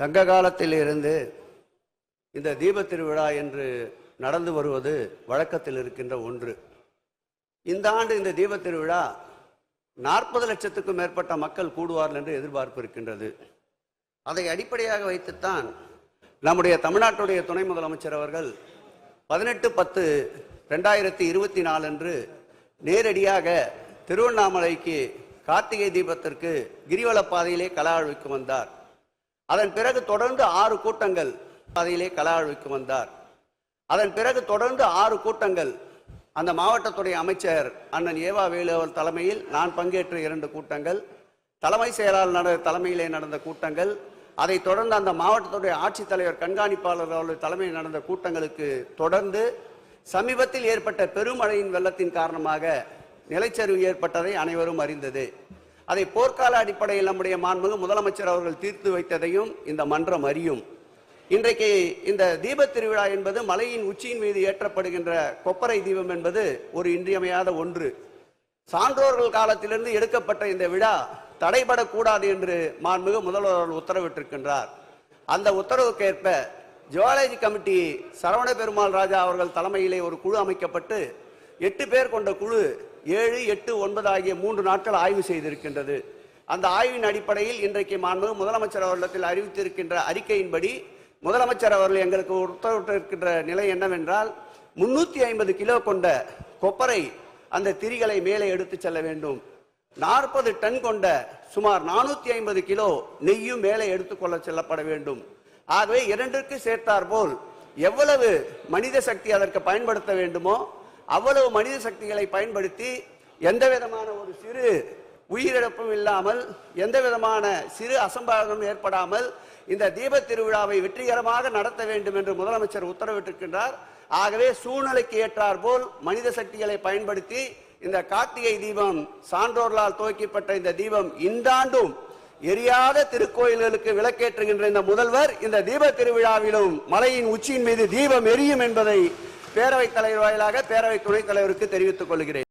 சங்க காலத்தில் இருந்து இந்த தீப திருவிழா என்று நடந்து வருவது வழக்கத்தில் இருக்கின்ற ஒன்று. இந்த ஆண்டு இந்த தீப திருவிழா நாற்பது லட்சத்துக்கும் மேற்பட்ட மக்கள் கூடுவார்கள் என்று எதிர்பார்ப்பு இருக்கின்றது. அதை அடிப்படையாக வைத்துத்தான் நம்முடைய தமிழ்நாட்டுடைய துணை முதலமைச்சர் அவர்கள் பதினெட்டு பத்து ரெண்டாயிரத்தி இருபத்தி நாலு அன்று நேரடியாக திருவண்ணாமலைக்கு கார்த்திகை தீபத்திற்கு கிரிவல பாதையிலே கலாழ்வுக்கு வந்தார். அதன் பிறகு தொடர்ந்து ஆறு கூட்டங்கள் பாதையிலே கலாழ்வுக்கு வந்தார். அதன் பிறகு தொடர்ந்து ஆறு கூட்டங்கள். அந்த மாவட்டத்துடைய அமைச்சர் அண்ணன் ஏவா வேலு அவர் தலைமையில் நான் பங்கேற்ற இரண்டு கூட்டங்கள் தலைமை செயலாளர் நட தலைமையிலே நடந்த கூட்டங்கள் அதைத் தொடர்ந்து அந்த மாவட்டத்துடைய ஆட்சித்தலைவர் கண்காணிப்பாளர் அவர்கள் தலைமையில் நடந்த கூட்டங்களுக்கு தொடர்ந்து சமீபத்தில் ஏற்பட்ட பெருமழையின் வெள்ளத்தின் காரணமாக நிலச்சரிவு ஏற்பட்டதை அனைவரும் அறிந்தது. அதை போர்க்கால அடிப்படையில் நம்முடைய மாண்புமிகு முதலமைச்சர் அவர்கள் தீர்த்து வைத்ததையும் இந்த மன்றம் அறியும். இன்றைக்கு இந்த தீபத் திருவிழா என்பது மலையின் உச்சியின் மீது ஏற்றப்படுகின்ற கொப்பரை தீபம் என்பது ஒரு இன்றியமையாத ஒன்று. சான்றோர்கள் காலத்திலிருந்து எடுக்கப்பட்ட இந்த விழா தடைபடக்கூடாது என்று மாண்புமிகு முதல்வர் அவர்கள் உத்தரவிட்டிருக்கின்றார். அந்த உத்தரவுக்கேற்ப ஜுவாலஜி கமிட்டி சரவண பெருமாள் ராஜா அவர்கள் தலைமையிலே ஒரு குழு அமைக்கப்பட்டு எட்டு பேர் கொண்ட குழு ஏழு எட்டு ஒன்பது ஆகிய மூன்று நாட்கள் ஆய்வு செய்திருக்கின்றது. அந்த ஆய்வின் அடிப்படையில் இன்றைக்கு மாண்பு முதலமைச்சர் அவர்களிடத்தில் அறிவித்திருக்கின்ற அறிக்கையின்படி முதலமைச்சர் அவர்கள் எங்களுக்கு உத்தரவிட்டிருக்கின்ற நிலை என்னவென்றால் முன்னூத்தி ஐம்பது கிலோ கொண்ட கொப்பரை அந்த திரிகளை மேலே எடுத்து செல்ல வேண்டும். நாற்பது டன் கொண்ட சுமார் நானூத்தி ஐம்பது கிலோ நெய்யும் மேலே எடுத்துக்கொள்ள செல்லப்பட வேண்டும். ஆகவே இரண்டிற்கு சேர்த்தார் போல் எவ்வளவு மனித சக்தி அதற்கு பயன்படுத்த வேண்டுமோ அவ்வளவு மனித சக்திகளை பயன்படுத்தி எந்த விதமான ஒரு சிறு உயிரிழப்பும் இல்லாமல் எந்த விதமான சிறு அசம்பாவிதம் ஏற்படாமல் இந்த தீபத் திருவிழாவை வெற்றிகரமாக நடத்த வேண்டும் என்று முதலமைச்சர் உத்தரவிட்டிருக்கின்றார். ஆகவே சூழ்நிலைக்கு ஏற்றார் போல் மனித சக்திகளை பயன்படுத்தி இந்த கார்த்திகை தீபம் சான்றோர்களால் துவக்கப்பட்ட இந்த தீபம் இந்த ஆண்டும் எரியாத திருக்கோயில்களுக்கு விளக்கேற்றுகின்ற இந்த முதல்வர் இந்த தீப திருவிழாவிலும் மலையின் உச்சியின் மீது தீபம் எரியும் என்பதை பேரவைத் தலைவர் வாயிலாக பேரவை துணைத் தலைவருக்கு தெரிவித்துக் கொள்கிறேன்.